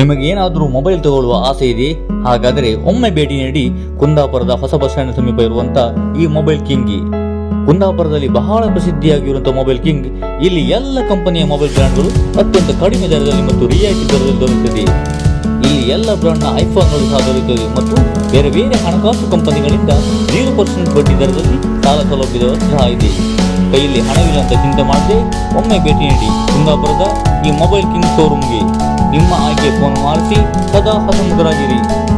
ನಿಮಗೆ ಏನಾದರೂ ಮೊಬೈಲ್ ತಗೊಳ್ಳುವ ಆಸೆ ಇದೆ ಹಾಗಾದರೆ ಒಮ್ಮೆ ಭೇಟಿ ನೀಡಿ ಕುಂದಾಪುರದ ಹೊಸ ಬಸ್ ಸ್ಟ್ಯಾಂಡ್ ಸಮೀಪ ಇರುವಂತ ಈ ಮೊಬೈಲ್ ಕಿಂಗ್ ಕುಂದಾಪುರದಲ್ಲಿ ಬಹಳ ಪ್ರಸಿದ್ಧಿಯಾಗಿರುವಂತಹ ಮೊಬೈಲ್ ಕಿಂಗ್, ಇಲ್ಲಿ ಎಲ್ಲ ಕಂಪನಿಯ ಮೊಬೈಲ್ ಬ್ರ್ಯಾಂಡ್ಗಳು ಅತ್ಯಂತ ಕಡಿಮೆ ದರದಲ್ಲಿ ಮತ್ತು ರಿಯಾಯಿತಿ ದರದಲ್ಲಿ ದೊರೆಯುತ್ತದೆ. ಇಲ್ಲಿ ಎಲ್ಲ ಬ್ರಾಂಡ್ನ ಐಫೋನ್ಗಳು ಸಹ ದೊರೆಯುತ್ತದೆ ಮತ್ತು ಬೇರೆ ಬೇರೆ ಹಣಕಾಸು ಕಂಪನಿಗಳಿಂದ ಜೀರೋ ಪರ್ಸೆಂಟ್ ಬಡ್ಡಿ ದರದಲ್ಲಿ ಸಾಲ ಸೌಲಭ್ಯದ ಸಹ ಇದೆ. ಕೈಯಲ್ಲಿ ಹಣವಿಲ್ಲ ಅಂತ ಚಿಂತೆ ಮಾಡದೆ ಒಮ್ಮೆ ಭೇಟಿ ನೀಡಿ ಕುಂದಾಪುರದ ಈ ಮೊಬೈಲ್ ಕಿಂಗ್ ಶೋರೂಮ್ಗೆ. ನಿಮ್ಮ मारुति सदा हसमुद्रागिरी